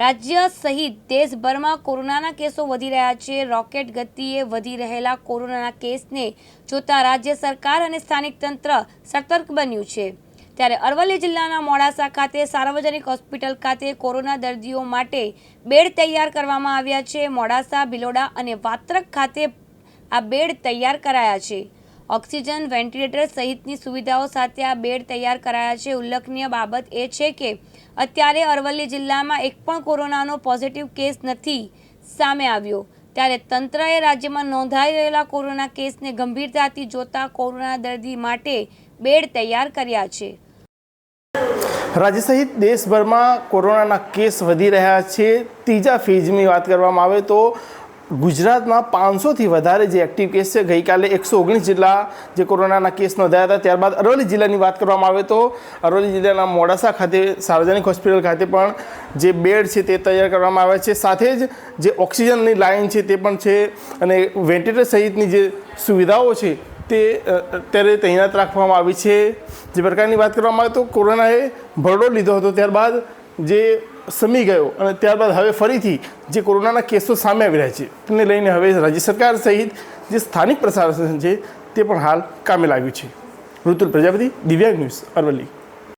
રાજ્ય સહિત દેશભરમાં કોરોનાના કેસો વધી રહ્યા છે. રોકેટ ગતિએ વધી રહેલા કોરોનાના કેસને જોતા રાજ્ય સરકાર અને સ્થાનિક તંત્ર સતર્ક બન્યું છે. ત્યારે અરવલ્લી જિલ્લાના મોડાસા ખાતે, સાર્વજનિક હોસ્પિટલ ખાતે કોરોના દર્દીઓ માટે બેડ તૈયાર કરવામાં આવ્યા છે. મોડાસા, ભિલોડા અને વાત્રક ખાતે આ બેડ તૈયાર કરાયા છે. ઓક્સિજન વેન્ટિલેટર સહિતની સુવિધાઓ સાથે આ બેડ તૈયાર કરાયા છે. ઉલ્લેખનીય બાબત એ છે કે અત્યારે અરવલ્લી જિલ્લામાં એક પણ કોરોનાનો પોઝિટિવ કેસ નથી સામે આવ્યો. ત્યારે તંત્રએ રાજ્યમાં નોંધાઈ રહેલા કોરોના કેસને ગંભીરતાથી જોતા કોરોના દર્દી માટે બેડ તૈયાર કર્યા છે. રાજ્ય સહિત દેશભરમાં કોરોનાના કેસ વધી રહ્યા છે. ત્રીજા ફેઝની વાત કરવામાં આવે તો ગુજરાતમાં પાંચસોથી વધારે જે એક્ટિવ કેસ છે, ગઈકાલે એકસો ઓગણીસ જેટલા જે કોરોનાના કેસ નોંધાયા હતા. ત્યારબાદ અરવલ્લી જિલ્લાની વાત કરવામાં આવે તો અરવલ્લી જિલ્લાના મોડાસા ખાતે, સાર્વજનિક હોસ્પિટલ ખાતે પણ જે બેડ છે તે તૈયાર કરવામાં આવે છે. સાથે જ જે ઓક્સિજનની લાઇન છે તે પણ છે અને વેન્ટિલેટર સહિતની જે સુવિધાઓ છે તે અત્યારે તૈનાત રાખવામાં આવી છે. જે પ્રકારની વાત કરવામાં આવે તો કોરોનાએ ભરડો લીધો હતો. ત્યારબાદ જે સમી ગયો અને ત્યારબાદ હવે ફરીથી જે કોરોનાના કેસો સામે આવી રહ્યા છે તેને લઈને હવે રાજ્ય સરકાર સહિત જે સ્થાનિક પ્રશાસન છે, તે પણ હાલ કામે લાગ્યું છે. ઋતુલ પ્રજાપતિ, દિવ્યાંગ ન્યૂઝ અરવલ્લી.